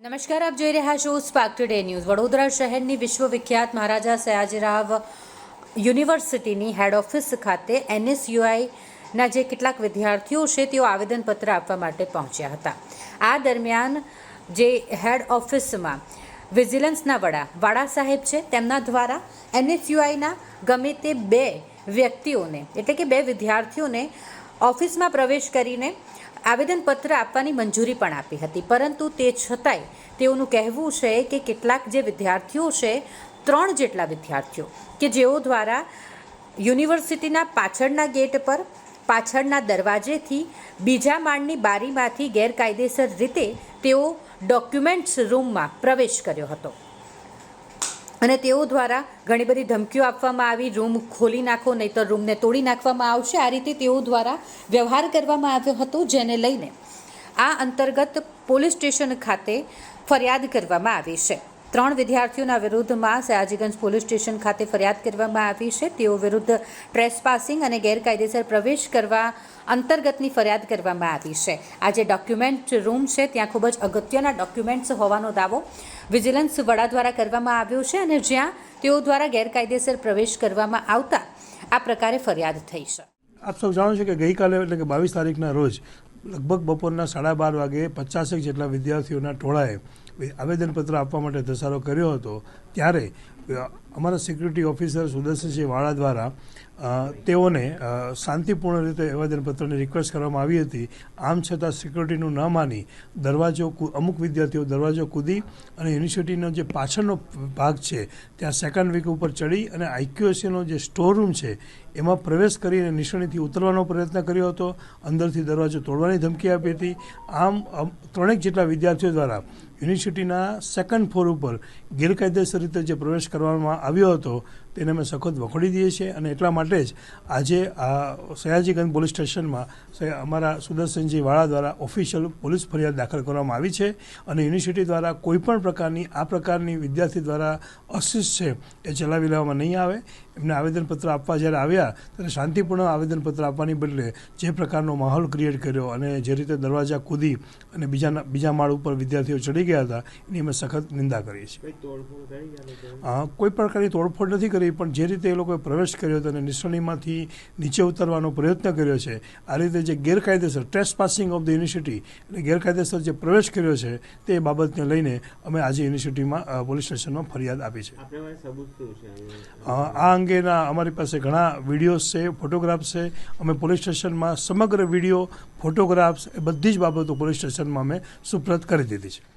નમસ્કાર, આપ જોઈ રહ્યા છો સ્પાર્ક ટુડે ન્યૂઝ વડોદરા શહેરની વિશ્વવિખ્યાત મહારાજા સયાજીરાવ યુનિવર્સિટીની હેડ ઓફિસ ખાતે એનએસયુઆઈના જે કેટલાક વિદ્યાર્થીઓ છે, તેઓ આવેદનપત્ર આપવા માટે પહોંચ્યા હતા. આ દરમિયાન જે હેડ ઓફિસમાં વિજિલન્સના વડા વાડા સાહેબ છે, તેમના દ્વારા એનએસયુઆઈના ગમે તે બે વ્યક્તિઓને, એટલે કે બે વિદ્યાર્થીઓને ઓફિસમાં પ્રવેશ કરીને આવેદનપત્ર આપવાની મંજૂરી પણ આપી હતી. પરંતુ તે છતાંય તેઓનું કહેવું છે કે કેટલાક જે વિદ્યાર્થીઓ છે, ત્રણ જેટલા વિદ્યાર્થીઓ, કે જેઓ દ્વારા યુનિવર્સિટીના પાછળના ગેટ પર, પાછળના દરવાજેથી, બીજા માળની બારીમાંથી ગેરકાયદેસર રીતે તેઓ ડોક્યુમેન્ટ્સ રૂમમાં પ્રવેશ કર્યો હતો. અને તેઓ દ્વારા ઘણી બધી ધમકીઓ આપવામાં આવી, રૂમ ખોલી નાખો નહીં તો રૂમને તોડી નાખવામાં આવશે. આ રીતે તેઓ દ્વારા વ્યવહાર કરવામાં આવ્યો હતો, જેને લઈને આ અંતર્ગત પોલીસ સ્ટેશન ખાતે ફરિયાદ કરવામાં આવી છે. ત્રણ વિદ્યાર્થીઓના વિરુદ્ધમાં સયાજીગંજ પોલીસ સ્ટેશન ખાતે ફરિયાદ કરવામાં આવી છે. તેઓ વિરુદ્ધ ટ્રેસપાસિંગ અને ગેરકાયદેસર પ્રવેશ કરવા અંતર્ગતની ફરિયાદ કરવામાં આવી છે. આ જે ડોક્યુમેન્ટ રૂમ છે, ત્યાં ખૂબ જ અગત્યના ડોક્યુમેન્ટ્સ હોવાનો દાવો વિજિલન્સ વડા દ્વારા કરવામાં આવ્યો છે અને જ્યાં તેઓ દ્વારા ગેરકાયદેસર પ્રવેશ કરવામાં આવતા આ પ્રકારે ફરિયાદ થઈ છે. આપ સૌ જાણો છો કે ગઈકાલે એટલે કે બાવીસ તારીખના રોજ લગભગ બપોરના સાડા બાર વાગે પચાસેક જેટલા વિદ્યાર્થીઓના ટોળાએ આવેદનપત્ર આપવા માટે ધસારો કર્યો હતો, ત્યારે અમારા સિક્યુરિટી ઓફિસર સુદર્શનસિંહ વાળા દ્વારા તેઓને શાંતિપૂર્ણ રીતે આવેદનપત્રની રિક્વેસ્ટ કરવામાં આવી હતી. આમ છતાં સિક્યુરિટીનું ન માની દરવાજો અમુક વિદ્યાર્થીઓ દરવાજો કૂદી અને યુનિવર્સિટીનો જે પાછળનો ભાગ છે, ત્યાં સેકન્ડ વીક ઉપર ચડી અને આઈક્યુએસસીનો જે સ્ટોર રૂમ છે, એમાં પ્રવેશ કરીને નિશાણીથી ઉતરવાનો પ્રયત્ન કર્યો હતો. અંદરથી દરવાજો તોડવાની ધમકી આપી હતી. આમ ત્રણેક જેટલા વિદ્યાર્થીઓ દ્વારા યુનિવર્સિટીના સેકન્ડ ફ્લોર ઉપર ગેરકાયદેસર રીતે જે પ્રવેશ કરવામાં આવ્યો હતો તેને અમે સખત વખોડી દઈએ છીએ અને એટલા માટે જ આજે આ સયાજીગંજ પોલીસ સ્ટેશનમાં અમારા સુદર્શનજી વાળા દ્વારા ઓફિશિયલ પોલીસ ફરિયાદ દાખલ કરવામાં આવી છે અને યુનિવર્સિટી દ્વારા કોઈપણ પ્રકારની આ પ્રકારની વિદ્યાર્થી દ્વારા અશિસ્ત છે એ ચલાવી લેવામાં નહીં આવે. એમને આવેદનપત્ર આપવા જ્યારે આવ્યા ત્યારે શાંતિપૂર્ણ આવેદનપત્ર આપવાની બદલે જે પ્રકારનો માહોલ ક્રિએટ કર્યો અને જે રીતે દરવાજા કૂદી અને બીજાના બીજા માળ ઉપર વિદ્યાર્થીઓ ચડી ગયા હતા એની અમે સખત નિંદા કરીએ છીએ. કોઈ પ્રકારની તોડફોડ નથી કરી. પણ જે રીતે એ લોકોએ પ્રવેશ કર્યો હતો અને નિસરણીમાંથી નીચે ઉતરવાનો પ્રયત્ન કર્યો છે આ રીતે જે ગેરકાયદેસર test passing of the university એટલે ગેરકાયદેસર જે પ્રવેશ કર્યો છે તે બાબતને લઈને અમે આજે યુનિવર્સિટીમાં પોલીસ સ્ટેશનમાં ફરિયાદ આપી છે. આ અંગેના અમારી પાસે ઘણા વિડીયોઝ છે ફોટોગ્રાફ્સ છે. અમે પોલીસ સ્ટેશનમાં સમગ્ર વીડિયો ફોટોગ્રાફ્સ એ બધી જ બાબતો પોલીસ સ્ટેશનમાં અમે સુપ્રત કરી દીધી છે.